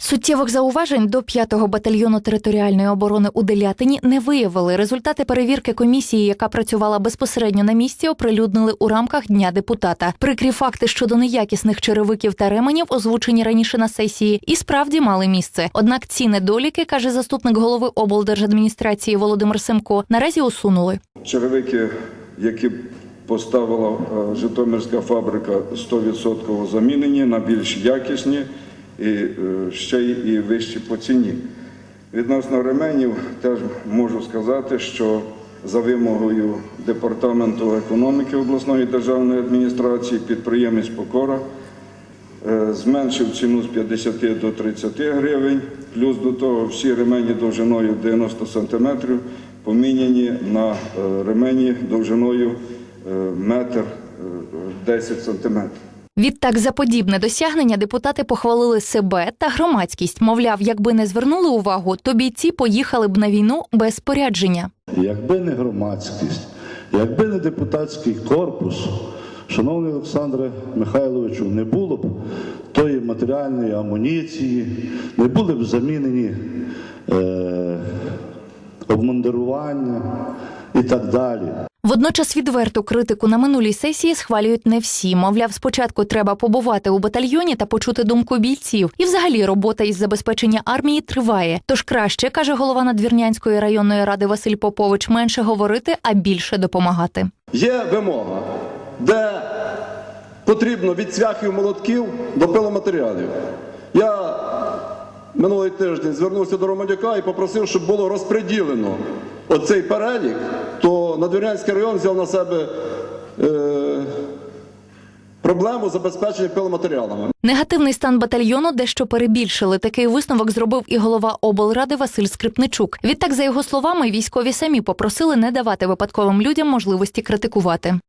Суттєвих зауважень до 5-го батальйону територіальної оборони у Делятині не виявили. Результати перевірки комісії, яка працювала безпосередньо на місці, оприлюднили у рамках дня депутата. Прикрі факти щодо неякісних черевиків та ременів, озвучені раніше на сесії, і справді мали місце. Однак ці недоліки, каже заступник голови облдержадміністрації Володимир Семко, наразі усунули. Черевики, які поставила е, Житомирська фабрика, 100% замінені на більш якісні і е, ще і вищі по ціні. Відносно ременів теж можу сказати, що за вимогою Департаменту економіки обласної державної адміністрації підприємець Покора е, зменшив ціну з 50 до 30 гривень, плюс до того всі ремені довжиною 90 см поміняні на е, ремені довжиною метр е, 10 см. Відтак за подібне досягнення депутати похвалили себе та громадськість. Мовляв, якби не звернули увагу, то бійці поїхали б на війну без спорядження. Якби не громадськість, якби не депутатський корпус, шановний Олександре Михайловичу, не було б тої матеріальної амуніції, не були б замінені е, обмундирування і так далі. Водночас відверту критику на минулій сесії схвалюють не всі. Мовляв, спочатку треба побувати у батальйоні та почути думку бійців. І взагалі робота із забезпечення армії триває. Тож краще каже голова Надвірнянської районної ради Василь Попович, менше говорити, а більше допомагати. Є вимога, де потрібно від цвяхів молотків до пиломатеріалів. Я минулий тиждень звернувся до Романюка і попросив, щоб було розподілено оцей перелік, то Надвірнянський район взяв на себе е, проблему забезпечення пиломатеріалами. Негативний стан батальйону дещо перебільшили. Такий висновок зробив і голова облради Василь Скрипничук. Відтак, за його словами, військові самі попросили не давати випадковим людям можливості критикувати.